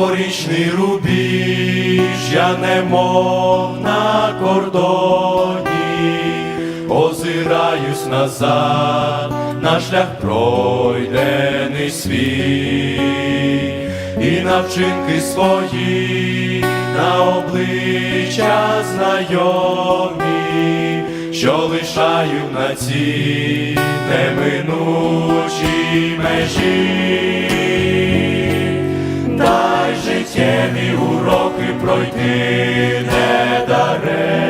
Новорічний рубіж, я немов на кордоні, озираюсь назад, на шлях пройдений свій, і на вчинки свої, на обличчя знайомі, що лишаю на цій неминучій межі. Життєві уроки пройти недаремно,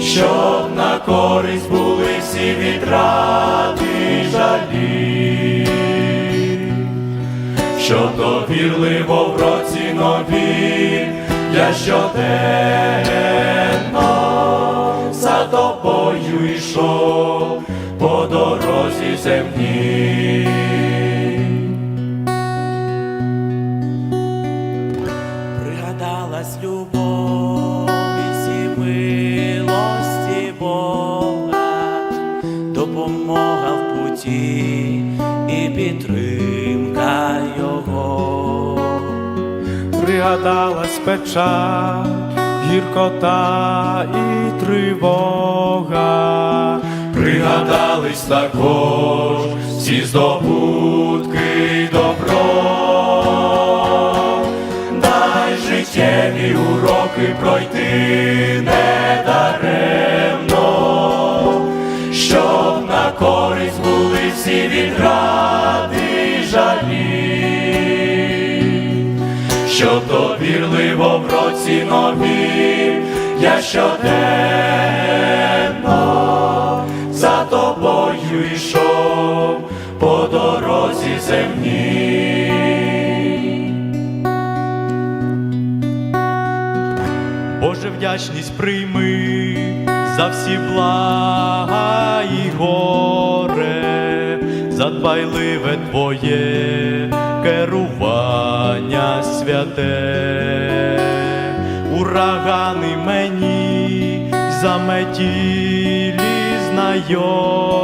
щоб на користь були всі відрати й жалі, щоб довірливо в році нові я щоденно за тобою йшов по дорозі земній. Допомога в путі і підтримка Його. Пригадалась печаль, гіркота і тривога. Пригадались також всі здобутки добро, дай життєві уроки пройти всі відради жалі, щоб довірливо в році нові я щоденно за тобою йшов по дорозі земній. Боже, вдячність прийми за всі блага і горе, за дбайливе твоє керування святе, урагани мені заметілі знайомі,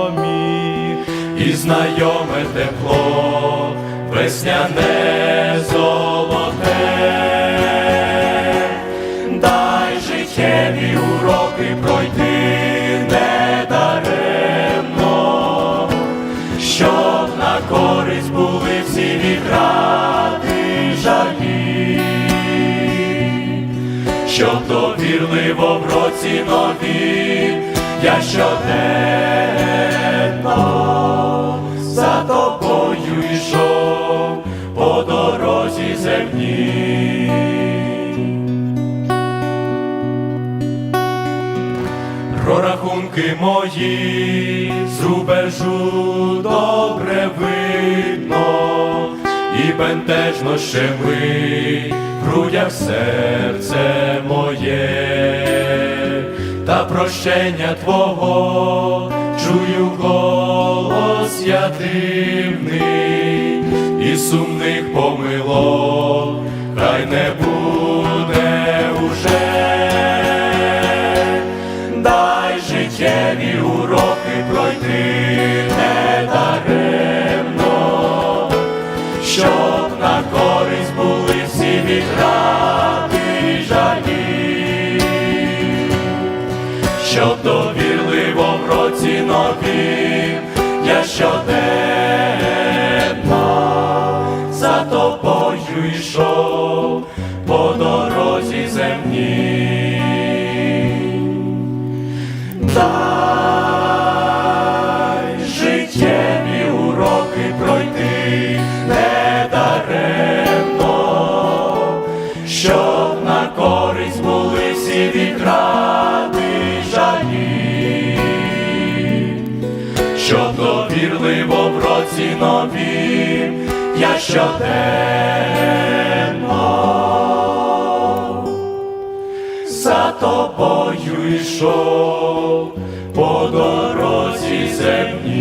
і знайоме тепло, весняне користь були всі відради й жалі, щоб довірливо в році нові я щоденно за тобою йшов по дорозі земній. Прорахунки мої з рубежу добре і бентежно ще ми в грудях серце моє, та прощення Твого чую голос я дивний, і сумних помилок щоб довірливо в році нові я щоденно за тобою йшов по дорозі земній. В році нові я щоденно за тобою йшов по дорозі земній.